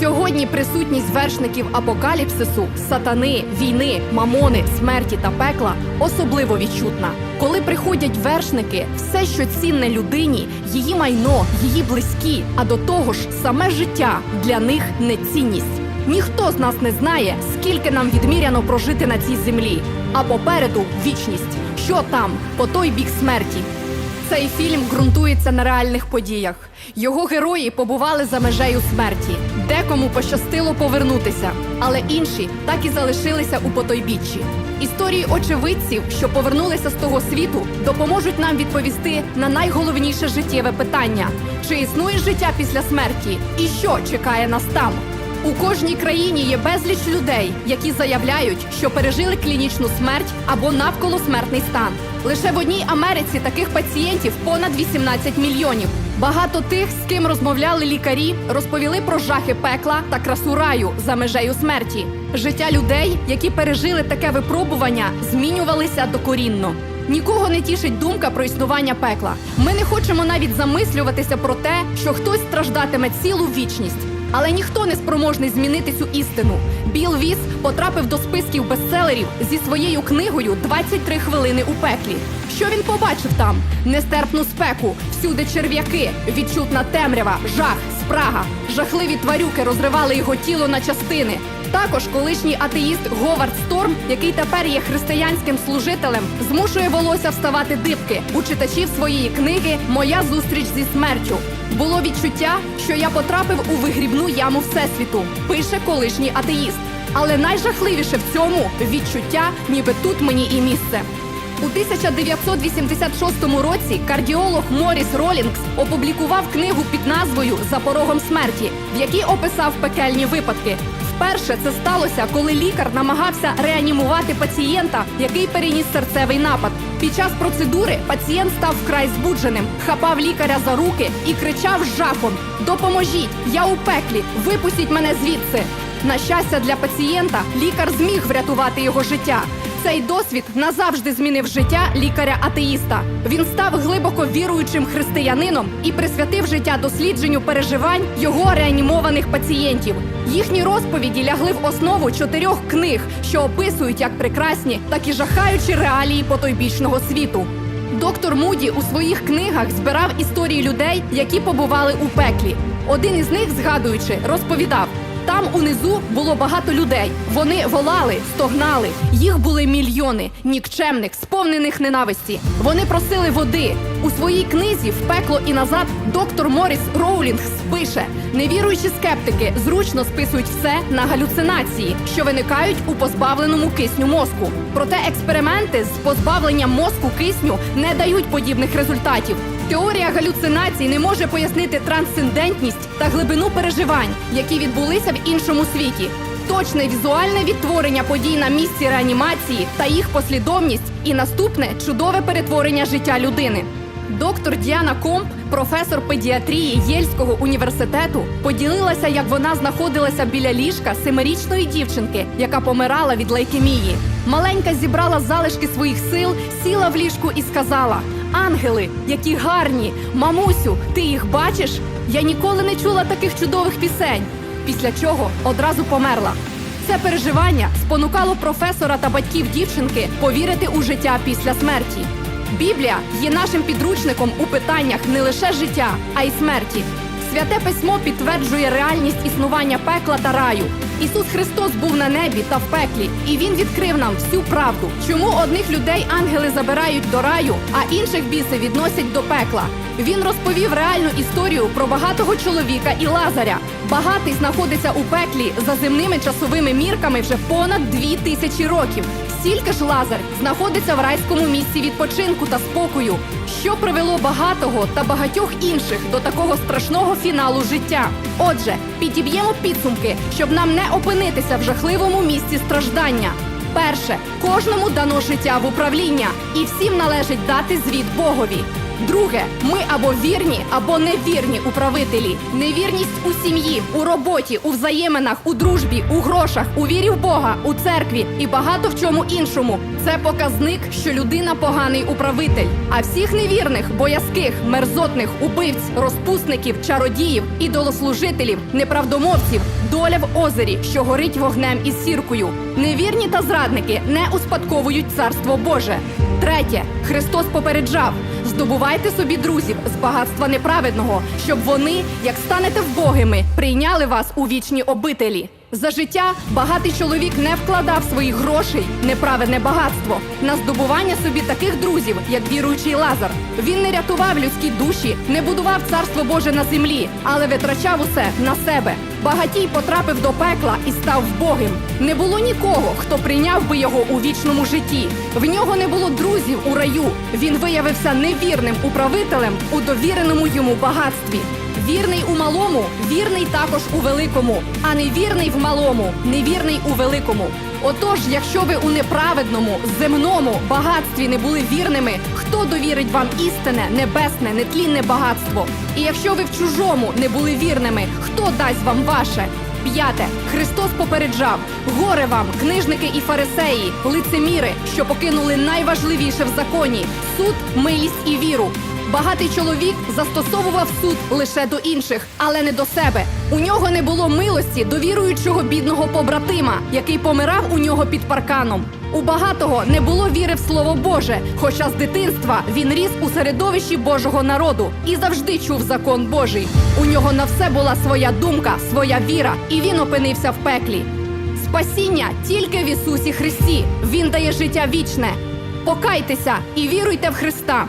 Сьогодні присутність вершників апокаліпсису, сатани, війни, мамони, смерті та пекла особливо відчутна. Коли приходять вершники, все, що цінне людині, її майно, її близькі, а до того ж, саме життя для них не цінність. Ніхто з нас не знає, скільки нам відміряно прожити на цій землі, а попереду вічність. Що там, по той бік смерті. Цей фільм ґрунтується на реальних подіях. Його герої побували за межею смерті. Декому пощастило повернутися, але інші так і залишилися у потойбіччі. Історії очевидців, що повернулися з того світу, допоможуть нам відповісти на найголовніше життєве питання: чи існує життя після смерті, і що чекає нас там? У кожній країні є безліч людей, які заявляють, що пережили клінічну смерть або навколосмертний стан. Лише в одній Америці таких пацієнтів понад 18 мільйонів. Багато тих, з ким розмовляли лікарі, розповіли про жахи пекла та красу раю за межею смерті. Життя людей, які пережили таке випробування, змінювалися докорінно. Нікого не тішить думка про існування пекла. Ми не хочемо навіть замислюватися про те, що хтось страждатиме цілу вічність. Але ніхто не спроможний змінити цю істину. Біл Віс потрапив до списків бестселерів зі своєю книгою «23 хвилини у пеклі. Що він побачив там? Нестерпну спеку, всюди черв'яки, відчутна темрява, жах, спрага. Жахливі тварюки розривали його тіло на частини. Також колишній атеїст Говард Сторм, який тепер є християнським служителем, змушує волосся вставати дибки у читачів своєї книги Моя зустріч зі смертю. Було відчуття, що я потрапив у вигрібну яму всесвіту, пише колишній атеїст. Але найжахливіше в цьому відчуття, ніби тут мені і місце. У 1986 році кардіолог Моріс Ролінгс опублікував книгу під назвою За порогом смерті, в якій описав пекельні випадки. Вперше це сталося, коли лікар намагався реанімувати пацієнта, який переніс серцевий напад. Під час процедури пацієнт став вкрай збудженим, хапав лікаря за руки і кричав з жахом: Допоможіть! Я у пеклі! Випустіть мене звідси! На щастя для пацієнта, лікар зміг врятувати його життя. Цей досвід назавжди змінив життя лікаря-атеїста. Він став глибоко віруючим християнином і присвятив життя дослідженню переживань його реанімованих пацієнтів. Їхні розповіді лягли в основу чотирьох книг, що описують як прекрасні, так і жахаючі реалії потойбічного світу. Доктор Муді у своїх книгах збирав історії людей, які побували у пеклі. Один із них, згадуючи, розповідав. Там унизу було багато людей. Вони волали, стогнали. Їх були мільйони нікчемних, сповнених ненависті. Вони просили води. У своїй книзі В пекло і назад доктор Моріс Роулінгс пише: невіруючі скептики зручно списують все на галюцинації, що виникають у позбавленому кисню мозку. Проте експерименти з позбавленням мозку кисню не дають подібних результатів. Теорія галюцинацій не може пояснити трансцендентність та глибину переживань, які відбулися в іншому світі. Точне візуальне відтворення подій на місці реанімації та їх послідовність, і наступне чудове перетворення життя людини. Доктор Діана Комп, професор педіатрії Єльського університету, поділилася, як вона знаходилася біля ліжка семирічної дівчинки, яка помирала від лейкемії. Маленька зібрала залишки своїх сил, сіла в ліжку і сказала: Ангели, які гарні! Мамусю, ти їх бачиш? Я ніколи не чула таких чудових пісень. Після чого одразу померла. Це переживання спонукало професора та батьків дівчинки повірити у життя після смерті. Біблія є нашим підручником у питаннях не лише життя, а й смерті. Святе письмо підтверджує реальність існування пекла та раю. Ісус Христос був на небі та в пеклі, і Він відкрив нам всю правду. Чому одних людей ангели забирають до раю, а інших біси відносять до пекла? Він розповів реальну історію про багатого чоловіка і Лазаря. Багатий знаходиться у пеклі за земними часовими мірками вже понад дві тисячі років. Стільки ж Лазар знаходиться в райському місці відпочинку та спокою, що привело багатого та багатьох інших до такого страшного фіналу життя. Отже, підіб'ємо підсумки, щоб нам не опинитися в жахливому місці страждання. Перше, кожному дано життя в управління, і всім належить дати звіт Богові. Друге, ми або вірні, або невірні управителі. Невірність у сім'ї, у роботі, у взаєминах, у дружбі, у грошах, у вірі в Бога, у церкві і багато в чому іншому. Це показник, що людина поганий управитель. А всіх невірних, боязких, мерзотних, убивць, розпусників, чародіїв, ідолослужителів, неправдомовців, доля в озері, що горить вогнем із сіркою. Невірні та зрадники не успадковують царство Боже. Третє, Христос попереджав: здобувайте собі друзів з багатства неправедного, щоб вони, як станете вбогими, прийняли вас у вічні обителі. За життя багатий чоловік не вкладав своїх грошей, неправедне багатство, на здобування собі таких друзів, як віруючий Лазар. Він не рятував людські душі, не будував царство Боже на землі, але витрачав усе на себе. Багатій потрапив до пекла і став вбогим. Не було нікого, хто прийняв би його у вічному житті. В нього не було друзів у раю. Він виявився невірним управителем у довіреному йому багатстві. Вірний у малому, вірний також у великому, а невірний в малому, невірний у великому. Отож, якщо ви у неправедному, земному багатстві не були вірними, хто довірить вам істинне, небесне, нетлінне багатство? І якщо ви в чужому не були вірними, хто дасть вам ваше? П'яте Христос попереджав: горе вам, книжники і фарисеї, лицеміри, що покинули найважливіше в законі суд, милість і віру. Багатий чоловік застосовував суд лише до інших, але не до себе. У нього не було милості до віруючого бідного побратима, який помирав у нього під парканом. У багатого не було віри в слово Боже, хоча з дитинства він ріс у середовищі Божого народу і завжди чув закон Божий. У нього на все була своя думка, своя віра, і він опинився в пеклі. Спасіння тільки в Ісусі Христі. Він дає життя вічне. Покайтеся і віруйте в Христа.